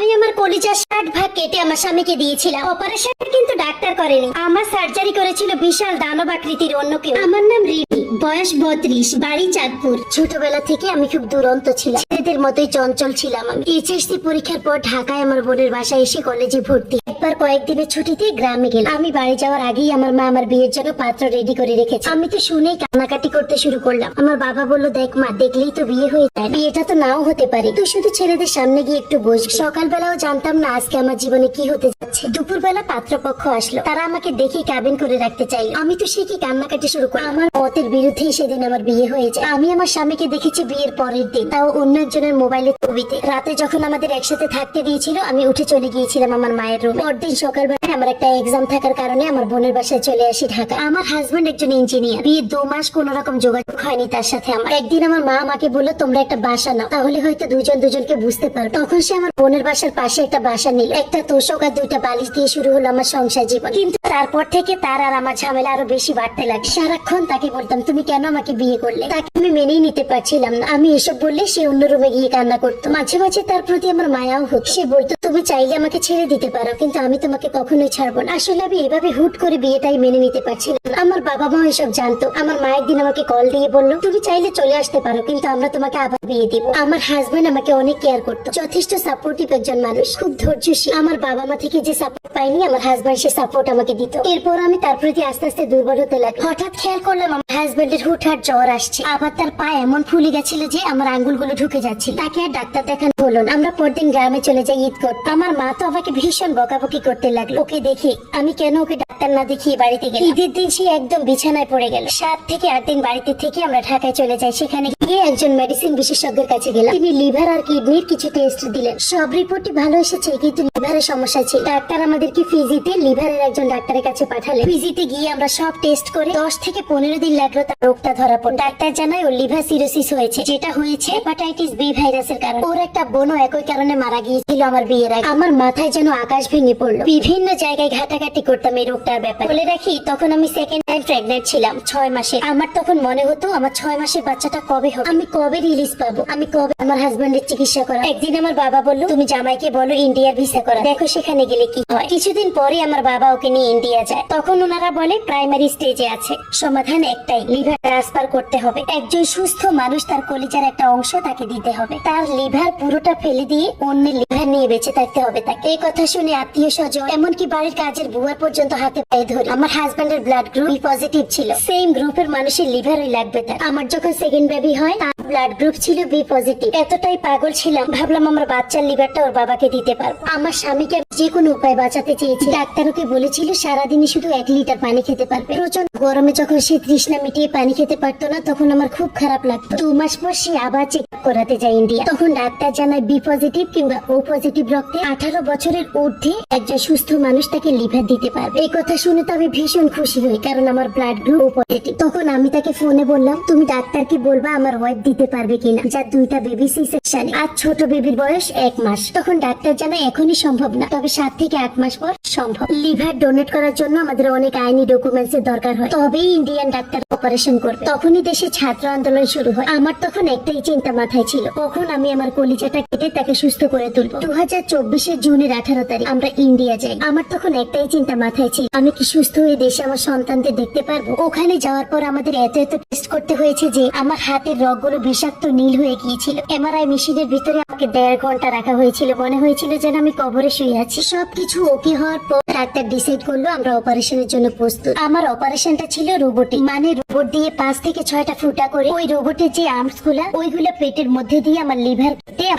আমি আমার কলিজার ষাট ভাগ কেটে আমার স্বামীকে দিয়েছিলাম। অপারেশন কিন্তু ডাক্তার করেনি। আমার সার্জারি করেছিল বিশাল দানব আকৃতির অন্য কেউ। আমার নাম রিমি। বয়স বত্রিশ, বাড়ি চাঁদপুর। ছোটবেলা থেকে আমি খুব দুরন্ত ছিলাম। ছেলেদের মতোই চঞ্চল ছিলাম আমি। এইচএসসি পরীক্ষার পর ঢাকায় আমার বোনের বাসায় এসে কলেজে ভর্তি একবার কয়েকদিনের ছুটিতে গ্রামে গেলাম। আমি বাড়ি যাওয়ার আগেই আমার মা আমার বিয়ের জন্য পাত্র রেডি করে রেখেছে। আমি তো শুনেই কান্নাকাটি করতে শুরু করলাম। আমার বাবা বলল, দেখ মা, দেখলেই তো বিয়ে হয়ে যায়। বিয়েটা তো নাও হতে পারে। তুই শুধু ছেলেদের সামনে গিয়ে একটু বস সকালবেলাও জানতাম না আজকে আমার জীবনে কি হতে যাচ্ছে। দুপুরবেলা পাত্রপক্ষ আসলো। তারা আমাকে দেখে কাবিন করে রাখতে চাইলো। আমি তো সে কি কান্নাকাটি শুরু করি আমার মতের বিরুদ্ধে সেদিন আমার বিয়ে হয়ে যায়। আমি আমার স্বামীকে দেখেছি বিয়ের পরের দিন। তাও অন্য একজনের মোবাইলে ছবিতে। রাতে যখন আমাদের একসাথে থাকতে দিয়েছিল, আমি উঠে চলে গিয়েছিলাম আমার মায়ের রুমে পরদিন সকালবেলায় আমার একটা এক্সাম থাকার কারণে আমার বোনের বাসায় চলে আসি ঢাকা আমার হাজবেন্ড একজন ইঞ্জিনিয়ার বিয়ে দু মাস কোন রকম যোগাযোগ হয়নি তার সাথে আমার। একদিন আমার মা আমাকে বলল, তোমরা একটা বাসা নাও। তাহলে হয়তো দুজন দুজনকে বুঝতে পারো তখন সে আমার বোনের বাসার পাশে একটা বাসা নিল। একটা তোষক আর দুইটা বালিশ দিয়ে শুরু হলো আমার সংসার জীবন। কিন্তু তারপর থেকে তার আর আমার ঝামেলা আরও বেশি বাড়তে লাগে সারাক্ষণ তাকে বলতাম, তুমি কেন আমাকে বিয়ে করলে? তাকে আমি মেনেই নিতে পারছিলাম না। আমি এসব বললে সে অন্য রুমে গিয়ে কান্না করতো। মাঝে মাঝে তার প্রতি আমার মায়াও হতো। সে বলতো, তুমি চাইলে আমাকে ছেড়ে দিতে পারো, কিন্তু আমি তোমাকে কখনোই ছাড়বো না। আসলে আমি এভাবে হুট করে বিয়েটাই মেনে নিতে পারছিলাম না। আমার বাবা মা এসব জানতো। আমার মা একদিন আমাকে কল দিয়ে বলল, তুমি চাইলে চলে আসতে পারো, কিন্তু আমরা তোমাকে আবার বিয়ে দিব। আমার হাজবেন্ড আমাকে অনেক কেয়ার করতো। যথেষ্ট সাপোর্টিভ একজন মানুষ, খুব ধৈর্যশীল। আমার বাবা মা থেকে যে সাপোর্ট পাইনি, আমার হাজবেন্ড সে সাপোর্ট আমাকে দিত। এরপর আমি তার প্রতি আস্তে আস্তে দুর্বল হতে লাগি হঠাৎ খেয়াল করলাম, আমার হাজবেন্ডের হুটহাট জ্বর আসছে। আবার তার পা এমন ফুলে গেছিল যে আমার আঙ্গুলগুলো ঢুকে যাচ্ছিল। তাকে আর ডাক্তার দেখানো হলো আমরা পরদিন গ্রামে চলে যাই ঈদ করতে আমার মা তো আমাকে ভীষণ বকাবকি করতে লাগল? ওকে দেখি, আমি কেন ওকে ডাক্তার না দেখিয়ে বাড়িতে গেলাম? ঈদের দিন সে একদম বিছানায় পড়ে গেল। সাত থেকে আট দিন বাড়িতে থেকে আমরা ঢাকায় চলে যাই, সেখানে গিয়ে একজন মেডিসিন বিশেষজ্ঞের কাছে গেলাম। তিনি লিভার আর কিডনির কিছু টেস্ট দিলেন। সব রিপোর্টই ভালো এসেছে, কিন্তু লিভারের সমস্যা ছিল। ডাক্তার আমাদেরকে ফিজিতে লিভারের একজন ডাক্তারের কাছে পাঠালেন। ফিজিতে গিয়ে আমরা সব টেস্ট করে দশ থেকে পনেরো দিন লাগল তার রোগটা ধরা পড়ল ডাক্তার জানায়, ওর লিভার সিরোসিস হয়েছে। যেটা হয়েছে হেপাটাইটিস বি ভাইরাসের কারণে। ওর একটা বোনও একই কারণে মারা গিয়েছিল আমার বিয়ের আগে। আমার মাথায় যেন আকাশ ভেঙে পড়ল। বিভিন্ন জায়গায় ঘাটাঘাটি করতাম এই রোগটার ব্যাপারে। বলে রাখি, তখন আমি সেকেন্ড টাইম প্রেগনেন্ট ছিলাম, ছয় মাসে। আমার তখন মনে হতো, আমার ছয় মাসের বাচ্চাটা কবে আমি কবে রিলিজ পাবো? আমি কবে আমার হাজবেন্ডের চিকিৎসা করা? একদিন আমার বাবা বলল, তুমি জামাইকে বলো ইন্ডিয়ার ভিসা করা। দেখো সেখানে গেলে কি হয়। কিছুদিন পরে আমার বাবা ওকে নিয়ে ইন্ডিয়া যায়। তখন ওনারা বলে প্রাইমারি স্টেজে আছে। সমাধান একটাই লিভার ট্রান্সফার করতে হবে। একজন সুস্থ মানুষ তার কলিজার একটা অংশ তাকে দিতে হবে। তার লিভার পুরোটা ফেলে দিয়ে অন্যের লিভার নিয়ে বেঁচে থাকতে হবে। তাকে এই কথা শুনে আত্মীয় স্বজন, এমনকি বাড়ির কাজের বুয়া পর্যন্ত হাতে পায়ে ধরে। আমার হাজব্যান্ডের ব্লাড গ্রুপ পজিটিভ ছিল। সেম গ্রুপের মানুষের লিভারই লাগবে তার। আমার যখন সেকেন্ড বেবি হয়, তার ব্লাড গ্রুপ ছিল বি পজিটিভ এতটাই পাগল ছিলাম, ভাবলাম আমার বাচ্চার লিভারটা ওর বাবাকে দিতে পারব। আমার স্বামীকে যে কোনো উপায় বাঁচাতে চেয়েছি। ডাক্তার ওকে বলেছিল সারাদিনে শুধু এক লিটার পানি খেতে পারবে। প্রচণ্ড গরমে যখন সে তৃষ্ণা মিটিয়ে পানি খেতে পারতো না, তখন আমার খুব খারাপ লাগতো। দু মাস পর সে আবার চেক করাতে যায় ইন্ডিয়া। তখন ডাক্তার জানায় বি পজিটিভ কিংবা ও পজিটিভ রক্তে আঠারো বছরের ঊর্ধ্বে একজন সুস্থ মানুষ তাকে লিভার দিতে পারবে। এই কথা শুনে তো আমি ভীষণ খুশি হই, কারণ আমার ব্লাড গ্রুপ ও পজিটিভ তখন আমি তাকে ফোনে বললাম, তুমি ডাক্তারকে বলবা আমার ওয়াইফ দিতে পারবে কিনা? যার দুইটা বেবি সি সেকশনে আর ছোট বেবির বয়স এক মাস। তখন ডাক্তার জানায়, এখনই সম্ভব না। তবে সাত থেকে আট মাস পর সম্ভব। লিভার ডোনেট করার জন্য আমাদের অনেক আইনি ডকুমেন্টস এর দরকার হয়। তবেই ইন্ডিয়ান ডাক্তার অপারেশন করবে। তখনই দেশে ছাত্র আন্দোলন শুরু হয়। আমার তখন একটাই চিন্তা মাথায় ছিল, কখন আমি আমার কলিজাটা কেটে তাকে সুস্থ করে তুলবো। দু হাজার চব্বিশের জুনের আঠারো তারিখ আমরা ইন্ডিয়া যাই। আমার তখন একটাই চিন্তা মাথায় ছিল, আমি কি সুস্থ হয়ে দেশে আমার সন্তানদের দেখতে পারব? ওখানে যাওয়ার পর আমাদের এত এত টেস্ট করতে হয়েছে যে আমার হাতের রগগুলো বিষাক্ত নীল হয়ে গিয়েছিল। এমআরআই মেশিনের ভিতরে আমাকে দেড় ঘণ্টা রাখা হয়েছিল। মনে হয়েছিল যেন আমি কবরে শুয়ে আছি। সবকিছু ওকে হওয়ার পর ডাক্তার ডিসাইড করল আমরা অপারেশনের জন্য প্রস্তুত। আমার অপারেশনটা ছিল রোবটিক মানে রোবট দিয়ে পাঁচ থেকে ছয়টা ফুটা করে ওই রোবটের যে আর্মসগুলা ওইগুলো পেটের মধ্যে দিয়ে আমার লিভার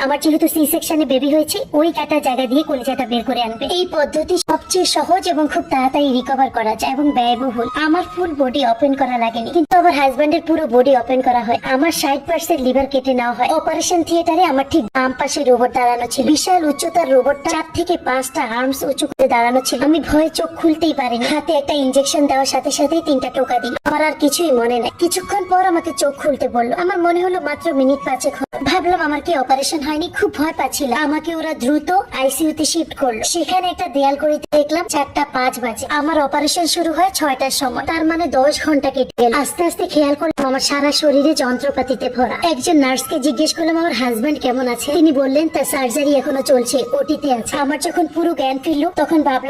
আমার যেহেতু সি সেকশনে বেবি হয়েছে, ওই কাটা জায়গা দিয়ে কলিজাটা বের করে আনবে। এই পদ্ধতি সবচেয়ে সহজ এবং খুব তাড়াতাড়ি রিকভার করা যায় এবং ব্যয়বহুল। আমার ফুল বডি ওপেন করা লাগেনি, কিন্তু আমার হাজবেন্ডের পুরো বডি ওপেন করা হয়। আমার ষাট পার্সেন্ট লিভার কেটে নেওয়া হয়। অপারেশন থিয়েটারে আমার ঠিক বাম পাশে রোবট দাঁড়ানো ছিল। বিশাল উচ্চতার রোবটটা চার থেকে পাঁচটা আর্মস উঁচু দাঁড়ানো ছিল। আমি ভয়ে চোখ খুলতেই পারিনি। হাতে একটা ইনজেকশন দেওয়ার সাথে সাথে তিনটা টোকা দিই আমার আর কিছুই মনে নেই। কিছুক্ষণ পর আমাকে চোখ খুলতে বলল, আমার মনে হলো মাত্র মিনিট পাঁচেক ভাবলাম আমার কি অপারেশন হয়নি, খুব ভয় পাচ্ছিল আমাকে ওরা দ্রুত আইসিইউ তে শিফট করল। সেখানে একটা দেয়াল ঘড়িতে দেখলাম, চারটা পাঁচ বাজে। আমার অপারেশন শুরু হয় ছয়টার সময়। তার মানে দশ ঘণ্টা কেটে গেল। আস্তে আস্তে খেয়াল করলাম আমার সারা শরীরে যন্ত্রপাতিতে ভরা। একজন নার্সকে জিজ্ঞেস করলাম, আমার হাজবেন্ড কেমন আছে? তিনি বললেন, তার সার্জারি এখনও চলছে, ওটিতে আছে। আমার যখন পুরো জ্ঞান ফিরলো তখন ভাবলাম